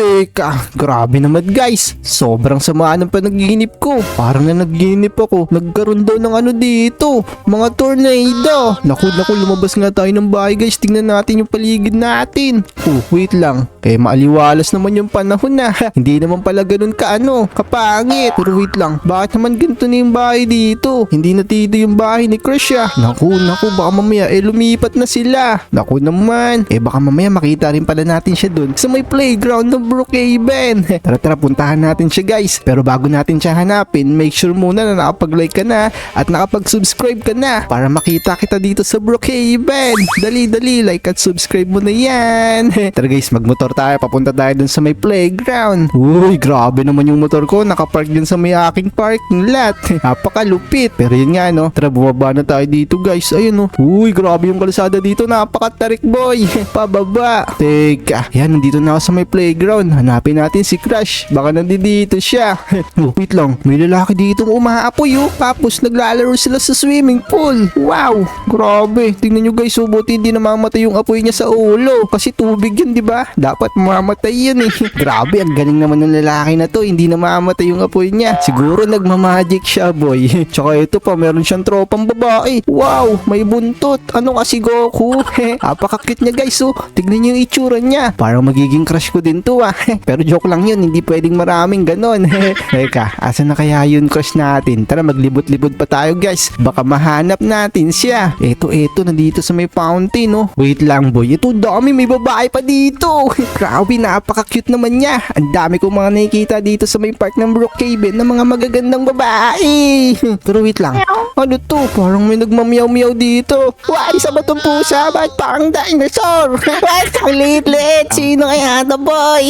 Teka, grabe naman guys. Sobrang sama ng panaginip ko. Parang na naginip ako. Nagkaroon daw ng ano dito. Mga tornado. Naku, naku, lumabas nga tayo ng bahay guys. Tingnan natin yung paligid natin. Oh, wait lang. Eh, maaliwalas naman yung panahon na. Hindi naman pala ganun ka ano, kapangit. Pero wait lang, bakit naman ganito na yung bahay dito? Hindi na dito yung bahay ni Crush ah. Naku, naku, baka mamaya eh lumipat na sila. Naku naman, eh baka mamaya makita rin pala natin siya dun sa may playground ng Brookhaven. tara tara, puntahan natin siya guys. Pero bago natin siya hanapin, make sure muna na nakapag-like ka na at nakapag-subscribe ka na para makita kita dito sa Brookhaven. Dali, dali, like at subscribe mo na yan. tara guys, magmotor tayo. Papunta tayo dun sa may playground. Uy, grabe naman yung motor ko. Nakapark din sa may aking parking lot. Napakalupit. Pero yun nga no, tara bumaba na tayo dito guys. Ayun no. Uy, grabe yung kalsada dito. Napakatarik boy. Pababa. Teka, yan, nandito na ako sa may playground. Hanapin natin si Crush. Baka nandito siya. oh, wait lang. May lalaki dito umaapoy oh. Tapos naglalaro sila sa swimming pool. Wow, grabe. Tingnan nyo guys, oh, buti hindi namamatay yung apoy niya sa ulo. Kasi tubig yun, di ba? Dapat mamamatay yun eh. grabe, ang galing naman ng lalaki na to. Hindi namamatay yung apoy niya. Siguro nagmamagic siya, boy. Tsaka ito pa, meron siyang tropang babae. Wow, may buntot. Ano kasi Goku? Apaka-cute niya guys, oh. Tignan niyo yung itsura niya. Parang magiging crush ko din to ah. Pero joke lang yun, hindi pwedeng maraming ganon. Teka, asa na kaya yun crush natin? Tara maglibot-libot pa tayo guys. Baka mahanap natin siya. Eto, eto, nandito sa may fountain oh. Wait lang boy, ito dami, may babae pa dito. Grabe, napaka-cute naman niya. Ang dami kong mga nakikita dito sa may park ng Brookhaven ng mga magagandang babae. Pero wait lang, ano to? Parang may nagmamiyaw-miyaw dito. Why, isa ba itong pusa? Ba't parang dinosaur? What? Ang liit-liit. Sino kaya ito, boy?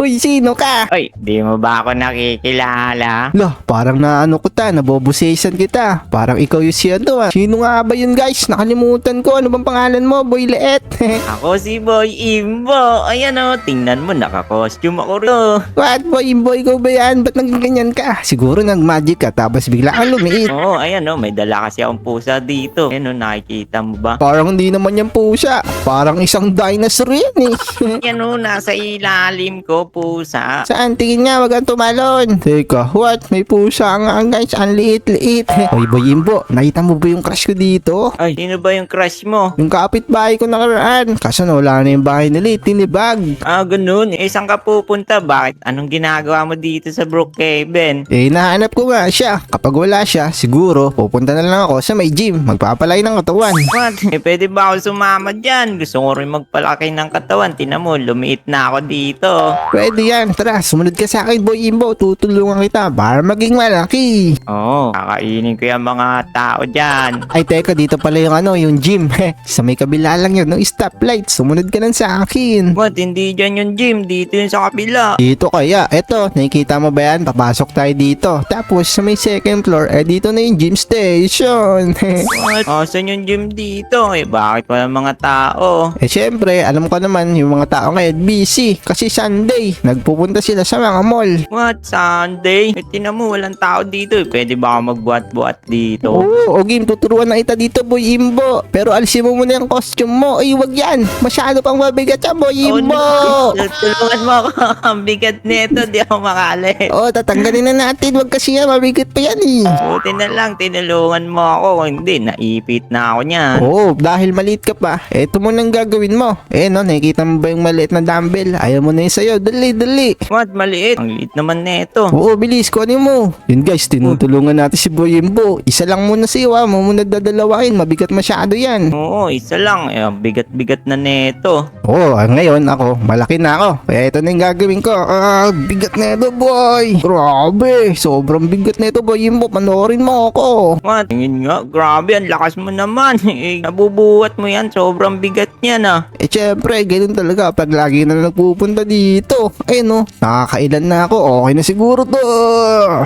Uy, sino ka? Oy, di mo ba ako nakikilala? Lah, parang naano ko ta, nabobusesan kita. Parang ikaw yung si ano ah. Sino nga ba yun guys? Nakalimutan ko. Ano bang pangalan mo, boy liit? Ako si Boy Imbo. Ayan o, tingnan mo, naka-costume ako rin. What, boy, boy ko ba yan? Ba't naging ganyan ka? Siguro nag-magic ka tapos bigla kang lumiit. Oo, ayan o, may dala kasi akong pusa dito. Ayan o, nakikita mo ba? Parang hindi naman yan pusa. Parang isang dinosaur yan eh. Yan o, nasa ilalim ko, pusa. Saan? Tingin nga, wag kang tumalon. Teka, what? May pusa nga guys. Ang liit-liit. Hoy, boy Imbo, nakita mo ba yung crush ko dito? Ay, sino ba yung crush mo? Yung kapitbahay ko nakaraan. Kaso na wala na yung bahay nila, eh. tinibag. Ah, ganun. Eh, saan ka pupunta? Bakit? Anong ginagawa mo dito sa Brookhaven? Eh, nahanap ko nga siya. Kapag wala siya, siguro, pupunta na lang ako sa may gym. Magpapalay ng katawan. What? Eh, pwede ba ako sumama dyan? Gusto ko rin magpalaki ng katawan. Tinan mo, lumiit na ako dito. Pwede yan. Tara, sumunod ka sa akin, boy Imbo. Tutulungan kita para maging malaki. Oo, kakainin ko yung mga tao dyan. Ay, teka, dito pala yung ano, yung gym. sa may kabila lang yun, no stoplight. Sumunod ka lang sa akin. What? Hindi dyan yung gym. Dito yung sa kapila. Dito kaya, eto, nakikita mo ba yan? Papasok tayo dito. Tapos sa may second floor, eh dito na yung gym station. What? Asan yung gym dito? Eh, bakit wala mga tao? eh syempre, alam ko naman, yung mga tao ngayon busy. Kasi Sunday, nagpupunta sila sa mga mall. What? Sunday? Eh, tinan mo, walang tao dito. Eh, Pwede ba ako magbuhat-buhat dito? Oo, o game, tuturuan na kita dito, Boy Imbo. Pero alisin mo muna yung costume mo. Ay, wag yan. Masyado pang mabigat yan, Boy Oh, Imbo. no. Tulungan mo ako. Ang bigat nito. Di ako makali. Oh, tatanggalin na natin. Wag kasi yan, mabigat pa yan eh. Buti na lang. Tinulungan mo ako. Kung Hindi, naipit na ako niyan. Oo, dahil maliit ka pa, eto mo nang gagawin mo. Eh no, nakikita mo ba yung maliit na dumbbell? Ayaw mo na yun sa'yo. Dali, dali. What? Maliit. Ang liit naman nito. Oo, bilis, kunin mo. Yun guys, tinutulungan natin si Boy Imbo. Isa lang muna sa'yo ha, mo muna dadalawain. Mabigat masyado yan. Oo, isa lang. Eh, ang bigat-bigat na neto. Oo, ah, ngayon ako, malaki na ako. Kaya ito na yung gagawin ko. Ah, bigat na ito, boy. Grabe, sobrang bigat na ito, Boy. Panoorin mo ako. What? Tingin nga. Grabe, ang lakas mo naman. Eh, nabubuhat mo yan. Sobrang bigat niyan ah. Eh syempre, ganun talaga pag lagi na nagpupunta dito. Eh no, nakakailan na ako. Okay na siguro to.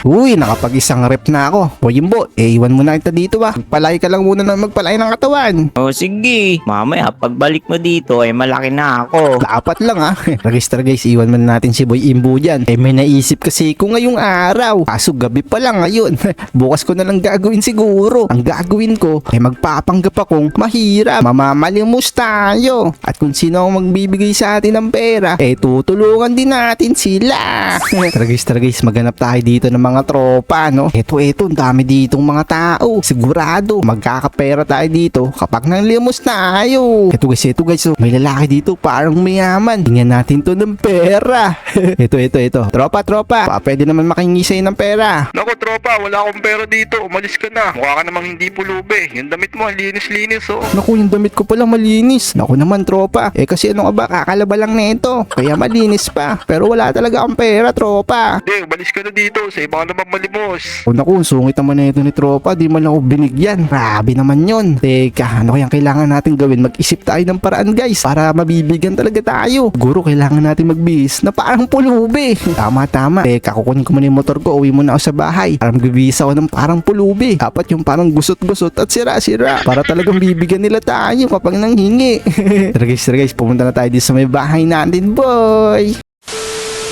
Uy, nakapag-isang rep na ako. O Jimbo, eh iwan mo na kita dito ba? Palay ka lang muna na magpalay ng katawan. O sige. Mamaya, pagbalik mo dito, eh malaki na ako. Dapat lang ah. Register guys, iwan man natin si Boy Imbo dyan. Eh may naisip kasi ko ngayong araw. Kaso gabi pa lang ngayon. Bukas ko na lang gagawin siguro. Ang gagawin ko, ay magpapanggap akong mahirap. Mamamalimos tayo. At kung sino ang magbibigay sa atin ng pera, pera, eh tutulungan din natin sila. tara guys, tara guys, maghanap tayo dito ng mga tropa, no? Eto, eto, ang dami ditong mga tao. Sigurado, magkakapera tayo dito kapag nanlimos tayo. Eto guys, eto guys, oh, may lalaki dito parang mayaman. Tingnan natin to ng pera. eto, eto, eto. Tropa, tropa, pa, pwede naman makingi sa'yo ng pera. Naku tropa, wala akong pera dito. Umalis ka na. Mukha ka namang hindi pulube. Yung damit mo, linis-linis oh. Naku, yung damit ko pala malinis. Naku naman, tropa. Eh kasi ano ka ba, kakalaba lang nito. Kaya malinis pa. Pero wala talaga ang pera, tropa. Hindi, umalis ka na dito. Sa iba ka naman malimos. O naku, sungit naman na ito ni tropa. Di man ako binigyan. Grabe naman yon. Teka, ano kayang kailangan natin gawin? Mag-isip tayo ng paraan, guys. Para mabibigyan talaga tayo. Guro, kailangan natin magbihis na parang pulubi. Tama, tama. Teka, kukunin ko muna yung motor ko. Uwi muna ako sa bahay. Para magbibihis ako ng parang pulubi. Dapat yung parang gusot-gusot at sira-sira. Para talagang bibigyan nila tayo kapag nanghingi. tara guys, tara guys. Pumunta na tayo dito sa may bahay natin, boy.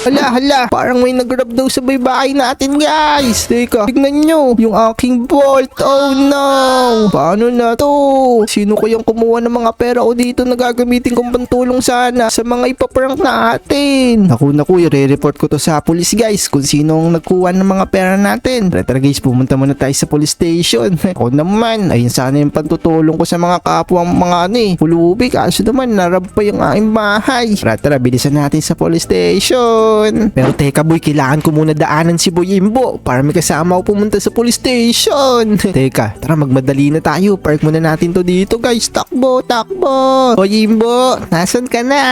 Hala, hala, parang may nag-grab daw sa may bahay natin, guys. Teka, tignan nyo, yung aking vault. Oh no! Paano na to? Sino kayang kumuha ng mga pera ko dito na gagamitin kong pantulong sana sa mga ipaprank natin? Naku, naku, i-report ko to sa police, guys, kung sino ang nagkuha ng mga pera natin. Tara, tara, guys, pumunta muna tayo sa police station. Ako naman, ayun sana yung pantutulong ko sa mga kapwa mga ano eh, pulubi. Kaso naman, narab pa yung aking bahay. Tara, tara, bilisan natin sa police station. Pero teka boy, kailangan ko muna daanan si Boy Imbo para may kasama ako pumunta sa police station. teka, tara magmadali na tayo. Park muna natin to dito guys. Takbo, takbo. Boy Imbo, nasan ka na?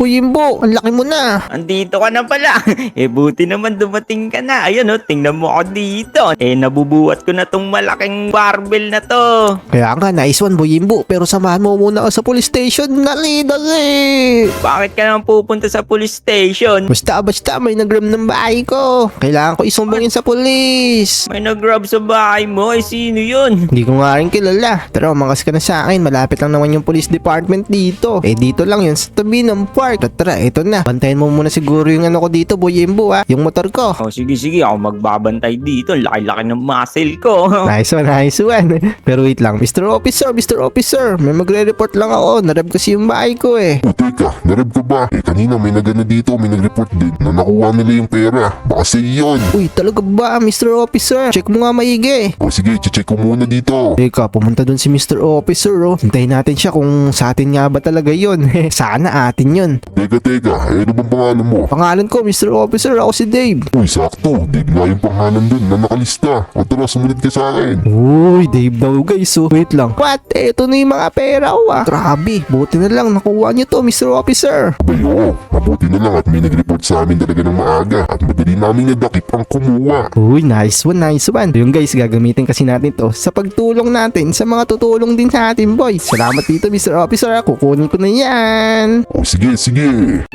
Boy Imbo, ang laki mo na. Andito ka na pala. eh, buti naman dumating ka na. Ayun, oh, tingnan mo ako dito. Eh, nabubuhat ko na tong malaking barbell na to. Kaya nga, nice one Boy Imbo. Pero samahan mo muna ako sa police station. Dali, dali. Bakit ka naman pupunta sa police station? Basta, basta, may nagram ng bahay ko. Kailangan ko isumbangin sa police. May nag-grab sa bahay mo. Eh, sino yun? Hindi ko nga rin kilala. Pero umangas ka na sa akin. Malapit lang naman yung police department dito. Eh dito lang yun sa tabi ng park. Tara, ito na. Bantayan mo muna siguro yung ano ko dito, Boy Imbo ha. Yung motor ko. Oh, sige, sige. Ako magbabantay dito. Laki-laki ng muscle ko. Nice one, nice one. Pero wait lang, Mr. Officer, Mr. Officer, may magre-report lang ako. Narab kasi yung bahay ko eh. O teka, narib ka ba? Eh kanina may nagana dito, may nag-report din na nakuha nila yung pera. Baka sa yun. Uy, talaga ba, Mr. Officer? Check mo nga maigi. O sige, check ko muna dito. Teka, pumunta dun si Mr. Officer oh. Hintayin natin siya kung sa atin nga ba talaga yun. Sana atin yun. Teka, teka, eh, ano bang pangalan mo? Pangalan ko, Mr. Officer, ako si Dave. Uy, sakto. Dave nga yung pangalan dun na nakalista. O tara, sumunod ka sa akin. Uy, Dave daw guys oh. Wait lang. What? Eto na yung mga pera ko ah. Grabe, buti na lang nakuha niyo to, Mr. Officer. Abay, oo. Mabuti na lang at may nag-report sa amin talaga ng maaga. At madali namin nadakip ang kumuha. Uy, nice one, nice one. Yung guys, gagamitin kasi natin to sa pagtulong natin sa mga tutulong din sa atin, boy. Salamat dito, Mr. Officer. Kukunin ko na yan. O sige, sige.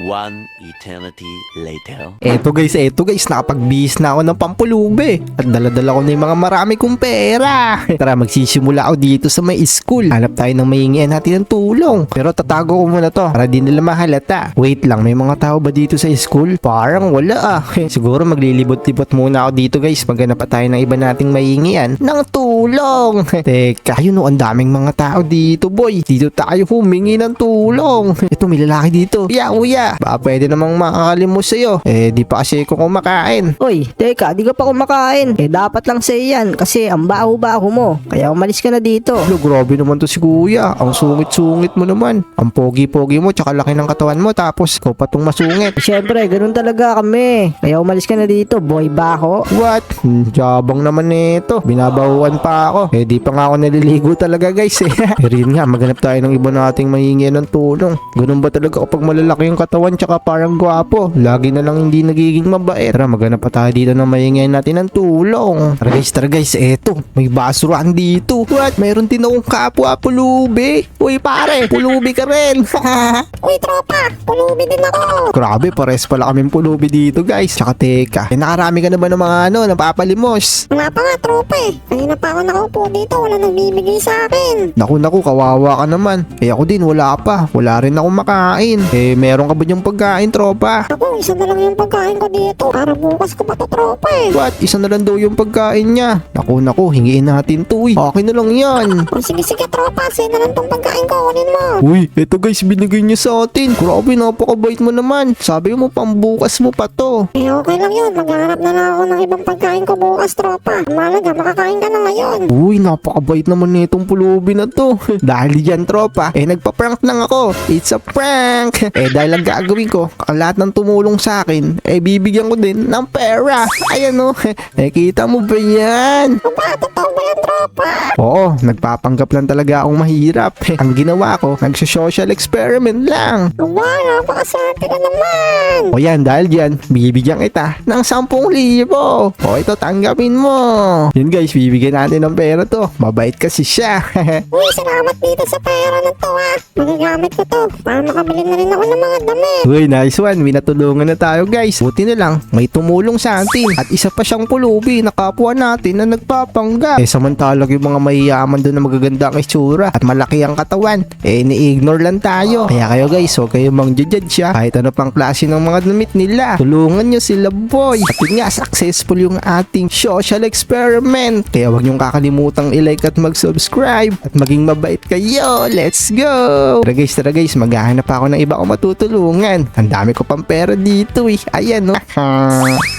One eternity later. Eto guys, eto guys, nakapagbihis na ako ng pampulube. At daladala ko na yung mga marami kong pera. Tara, magsisimula ako dito sa may school. Hanap tayo ng mahingian natin ng tulong. Pero tatago ko muna to para di nila mahalata. Wait lang, may mga tao ba dito sa school? Parang wala ah. Siguro maglilibot-libot muna ako dito guys. Maghanap pa tayo ng iba nating mahingian ng tulong. Teka, ayun o, ang daming mga tao dito boy. Dito tayo humingi ng tulong. Ito, may lalaki dito. Ya, uya. Ba, pwede namang makakalimos sa'yo. Eh, di pa kasi ako kumakain. Uy, teka, di ka pa kumakain. Eh, dapat lang sa'yo yan kasi ang baho-baho mo. Kaya umalis ka na dito. Lo, grabe naman to si kuya. Ang sungit-sungit mo naman. Ang pogi-pogi mo, tsaka laki ng katawan mo. Tapos, ikaw pa tong masungit. Siyempre, ganun talaga kami. Kaya umalis ka na dito, boy baho. What? Hmm, Jabang naman nito. Binabahuan pa ako. Eh, di pa nga ako naliligo talaga guys eh. Pero yun nga, maghanap tayo ng iba nating mahingi ng tulong. Ganun ba talaga kapag malalaki yung katawan tsaka parang gwapo? Lagi na lang hindi nagiging mabait. Tara, maghanap pa tayo dito ng mahingi natin ng tulong. Tara guys, tara guys, eto. May basuran dito. What? Meron din akong kapwa pulubi. Uy pare, pulubi ka rin. Uy, tropa! Pulubi din ako! Grabe, pares pares pala kaming pulubi dito guys. Tsaka teka, eh, nakarami ka na ba ng mga ano, napapalimos? Wala pa nga, tropa eh. Kanina pa ako nakaupo dito, wala nagbibigay sa akin. Naku naku, kawawa ka naman. Eh ako din, wala pa. Wala rin akong makain. Eh, meron ka ba yung pagkain, tropa? Ako, isa na lang yung pagkain ko dito. Para bukas ko pa to, tropa eh. What? Isa na lang daw yung pagkain niya. Naku naku, hingiin natin to eh. Akin na lang yan. O sige, sige, tropa. Sige na lang tong pagkain ko. Kunin mo. Uy, eto guys, binigay niya sa atin. Grabe, napakabait mo naman. Sabi mo, pambukas mo pa to. Eh, okay lang yun. Maghanap na lang ako ng ibang pagkain ko bukas, tropa. Malaga, makakain ka na ngayon. Uy, napakabait naman nitong pulubi na to. dahil yan, tropa, eh nagpa-prank lang ako. It's a prank. eh dahil ang gagawin ko, ang lahat ng tumulong sa akin, eh bibigyan ko din ng pera. Ayan o, eh kita mo ba yan? Aba, totoo ba yan, tropa? Oo, nagpapanggap lang talaga akong mahirap. ang ginawa ko, nagsosocial experiment lang. Aba, napakasarte ka naman. O yan, dahil dyan, bibigyan kita ng 10,000. O ito, tanggapin mo. Yun guys, bibigyan natin ng pera to. Mabait kasi siya. Uy, salamat dito sa pera na to, ha. Magagamit ko to. Para makabili na rin ako ng mga damit. Uy, nice one. May natulungan na tayo guys. Buti na lang, may tumulong sa atin. At isa pa siyang pulubi na kapwa natin na nagpapanggap. Eh samantalang yung mga mayayaman doon na magaganda ang itsura at malaki ang katawan, eh ni-ignore lang tayo. Kaya kayo guys, huwag kayong mang-judge siya. Kahit ano pang klase ng mga damit nila. Tulungan nyo sila boy. At yun nga, successful yung ating social experiment. Kaya huwag niyong kakalimutang i-like at mag-subscribe. At maging mabait kayo. Let's go! Tara guys, tara guys, maghahanap ako ng iba ko matutulungan. Ang dami ko pang pera dito eh. Ayan no.